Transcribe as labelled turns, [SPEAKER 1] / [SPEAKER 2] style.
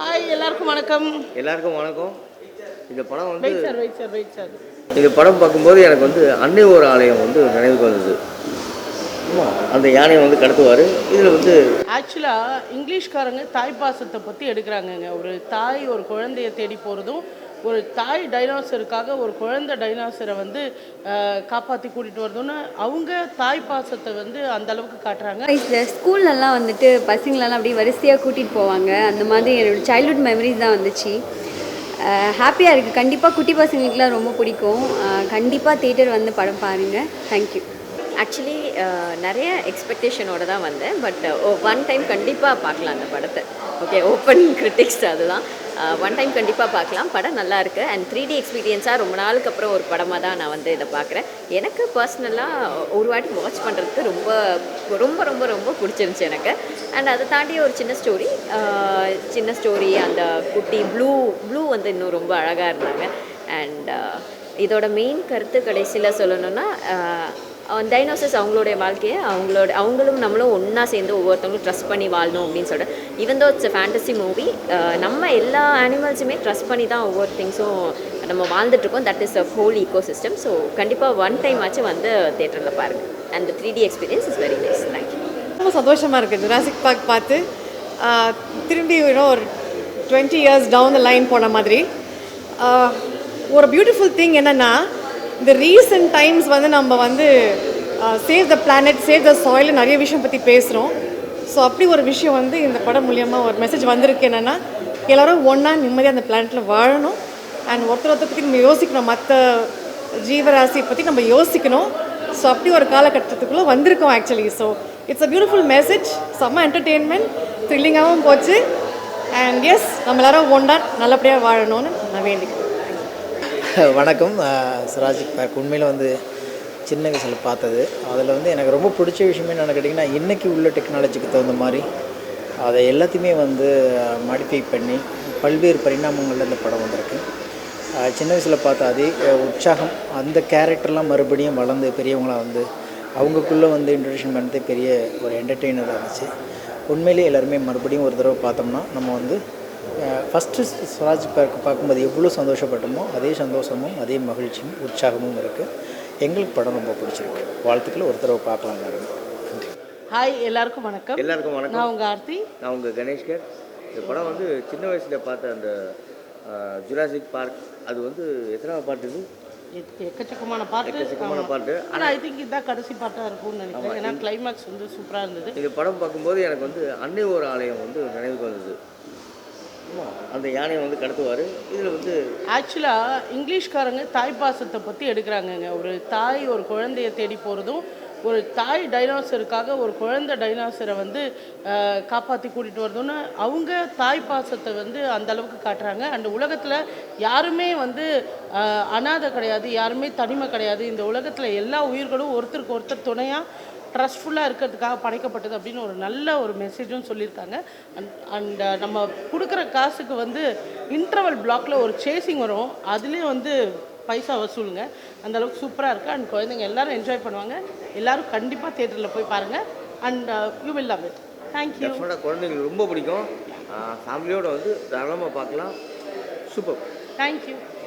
[SPEAKER 1] Hi எல்லாருக்கும் வணக்கம்.
[SPEAKER 2] எல்லாருக்கும் வணக்கம். இந்த படம் வந்து
[SPEAKER 1] wait sir wait sir wait sir
[SPEAKER 2] இந்த படம் பார்க்கும்போது எனக்கு வந்து அன்னை ஒரு ஆலயம் வந்து நினைவுக்கு வந்தது அந்த யானையை வந்து கடத்துவார். இதில் வந்து
[SPEAKER 1] ஆக்சுவலாக இங்கிலீஷ்காரங்க தாய் பாசத்தை பற்றி எடுக்கிறாங்கங்க. ஒரு தாய் ஒரு குழந்தைய தேடி போகிறதும் ஒரு தாய் டைனாசருக்காக ஒரு குழந்தை டைனாசரை வந்து காப்பாற்றி கூட்டிகிட்டு வரதுன்னு அவங்க தாய் பாசத்தை வந்து அந்த அளவுக்கு காட்டுறாங்க.
[SPEAKER 3] வயசில் ஸ்கூல்லலாம் வந்துட்டு பசங்களெல்லாம் அப்படியே வரிசையாக கூட்டிகிட்டு போவாங்க. அந்த மாதிரி என்னோட சைல்ட்ஹுட் மெமரிஸ் தான் வந்துச்சு. ஹாப்பியாக இருக்குது கண்டிப்பாக குட்டி பசங்களுக்குலாம் ரொம்ப பிடிக்கும். கண்டிப்பாக தேட்டர் வந்து படம் பாருங்கள் தேங்க்யூ
[SPEAKER 4] ஆக்சுவலி நிறைய எக்ஸ்பெக்டேஷனோட தான் வந்தேன். பட் ஒன் டைம் கண்டிப்பாக பார்க்கலாம் அந்த படத்தை. ஓகே ஓப்பன் கிரிட்டிக்ஸ் அதுதான். ஒன் டைம் கண்டிப்பாக பார்க்கலாம். படம் நல்லா இருக்கு. அண்ட் த்ரீ டி எக்ஸ்பீரியன்ஸாக ரொம்ப நாளுக்கு அப்புறம் ஒரு படமாக தான் நான் வந்து இதை பார்க்குறேன். எனக்கு பர்சனலாக ஒரு வாட்டி வாட்ச் பண்ணுறதுக்கு ரொம்ப ரொம்ப ரொம்ப ரொம்ப பிடிச்சிருந்துச்சு எனக்கு. அண்ட் அதை தாண்டி ஒரு சின்ன ஸ்டோரி சின்ன ஸ்டோரி அந்த குட்டி ப்ளூ ப்ளூ வந்து இன்னும் ரொம்ப அழகாக இருந்தாங்க. அண்ட் இதோட மெயின் கருத்து கடைசியில் சொல்லணும்னா டைனோசர்ஸ் அவங்களுடைய வாழ்க்கையை அவங்களோட அவங்களும் நம்மளும் ஒன்றா சேர்ந்து ஒவ்வொருத்தவங்களும் ட்ரஸ்ட் பண்ணி வாழணும் அப்படின்னு சொல்லிட்டு even though it's fantasy movie நம்ம எல்லா அனிமல்ஸுமே ட்ரஸ்ட் பண்ணி தான் ஒவ்வொரு திங்ஸும் நம்ம வாழ்ந்துட்டுருக்கோம் that is a whole ecosystem so கண்டிப்பாக ஒன் டைம் ஆச்சு வந்து தேட்டரில் பாருங்கள் and three D experience is very nice thank you
[SPEAKER 5] ரொம்ப சந்தோஷமாக இருக்குது ஜுராசிக் பார்க் பார்த்து திரும்பி இன்னும் ஒரு twenty years down the line போன மாதிரி. ஒரு பியூட்டிஃபுல் திங் என்னென்னா இந்த ரீசெண்ட் டைம்ஸ் வந்து நம்ம வந்து save the planet save the soil நிறைய விஷயம் பற்றி பேசுகிறோம் ஸோ அப்படி ஒரு விஷயம் வந்து இந்த படம் மூலியமாக ஒரு மெசேஜ் வந்திருக்கு என்னென்னா எல்லோரும் ஒன்றா நிம்மதியாக அந்த பிளானட்டில் வாழணும். அண்ட் ஒருத்தர் ஒருத்தர் பற்றி நம்ம யோசிக்கணும். மற்ற ஜீவராசியை பற்றி நம்ம யோசிக்கணும். ஸோ அப்படி ஒரு காலகட்டத்துக்குள்ளே வந்திருக்கோம் actually so it's a beautiful message செம்ம என்டர்டெயின்மெண்ட் த்ரில்லிங்காகவும் போச்சு. அண்ட் எஸ் நம்ம எல்லாரும் ஒன்றா நல்லபடியாக வாழணும்னு நான் வேண்டிக்கிறேன்.
[SPEAKER 6] வணக்கம். சிராஜ் பார்க் உண்மையில் வந்து சின்ன வயசில் பார்த்தது. அதில் வந்து எனக்கு ரொம்ப பிடிச்ச விஷயமே என்னென்னு கேட்டிங்கன்னா இன்றைக்கி உள்ள டெக்னாலஜிக்கு தகுந்த மாதிரி அதை எல்லாத்தையுமே வந்து மாடிஃபை பண்ணி பல்வேறு பரிணாமங்களில் இந்த படம் வந்திருக்கு. சின்ன வயசில் பார்த்த அதே உற்சாகம் அந்த கேரக்டர்லாம் மறுபடியும் வளர்ந்து பெரியவங்களாக வந்து அவங்களுக்குள்ளே வந்து இன்ட்ரடியூஷன் பண்ணதே பெரிய ஒரு என்டர்டெய்னராக இருந்துச்சு. உண்மையிலேயே எல்லாருமே மறுபடியும் ஒரு தடவை பார்த்தோம்னா நம்ம வந்து ஃபஸ்ட்டு ஸ்வராஜ் பார்க்க பார்க்கும்போது எவ்வளோ சந்தோஷப்பட்டோமோ அதே சந்தோஷமும் அதே மகிழ்ச்சியும் உற்சாகமும் இருக்குது எங்களுக்கு படம் ரொம்ப பிடிச்சிருக்கு. வாழ்த்துக்கள். ஒரு தடவை பார்க்கலாம் நன்றி.
[SPEAKER 1] ஹாய் எல்லாருக்கும் வணக்கம்.
[SPEAKER 2] எல்லாருக்கும் வணக்கம்.
[SPEAKER 1] நான் உங்கள் ஆர்த்தி.
[SPEAKER 2] நான் உங்கள் கணேஷ்கர். இந்த படம் வந்து சின்ன வயசில் பார்த்த அந்த ஜுராசிக் பார்க் அது வந்து எத்தனாவது பாட்டு இது?
[SPEAKER 1] எக்க- எக்கச்சக்கமான பாட்டு
[SPEAKER 2] எக்கச்சக்கமான பாட்டு.
[SPEAKER 1] ஆனால் ஐ திங்க் இதுதான் கடைசி பாட்டாக இருக்கும்னு நினைக்கிறேன். ஏன்னா கிளைமேக்ஸ் வந்து சூப்பராக இருந்தது.
[SPEAKER 2] இந்த படம் பார்க்கும்போது எனக்கு வந்து அன்னை ஒரு ஆலயம் வந்து நினைவுக்கு வந்தது. ஆமாம் அந்த யானையை வந்து கடத்துவார். இதில் வந்து
[SPEAKER 1] ஆக்சுவலாக இங்கிலீஷ்காரங்க தாய் பாசத்தை பற்றி எடுக்கிறாங்கங்க. ஒரு தாய் ஒரு குழந்தைய தேடி போகிறதும் ஒரு தாய் டைனாசருக்காக ஒரு குழந்தை டைனாசரை வந்து காப்பாற்றி கூட்டிகிட்டு வரதுன்னு அவங்க தாய் பாசத்தை வந்து அந்த அளவுக்கு காட்டுறாங்க. அண்ட் உலகத்தில் யாருமே வந்து அனாதை கிடையாது யாருமே தனிமை கிடையாது. இந்த உலகத்தில் எல்லா உயிர்களும் ஒருத்தருக்கு ஒருத்தர் துணையாக ட்ரஸ்ட்ஃபுல்லாக இருக்கிறதுக்காக படைக்கப்பட்டது அப்படின்னு ஒரு நல்ல ஒரு மெசேஜும் சொல்லியிருக்காங்க. அண்ட் அண்ட் நம்ம கொடுக்குற காசுக்கு வந்து இன்டர்வல் பிளாக்ல ஒரு சேசிங் வரும். அதுலேயும் வந்து பைசா வசூலுங்க. அந்த அளவுக்கு சூப்பராக இருக்குது அண்ட் குழந்தைங்க எல்லாரும் என்ஜாய் பண்ணுவாங்க. எல்லாரும் கண்டிப்பாக தேட்டரில் போய் பாருங்கள் and you will love it thank you
[SPEAKER 2] குழந்தைங்களுக்கு ரொம்ப பிடிக்கும். ஃபேமிலியோடு வந்து தாராளமாக பார்க்கலாம். Super
[SPEAKER 1] thank you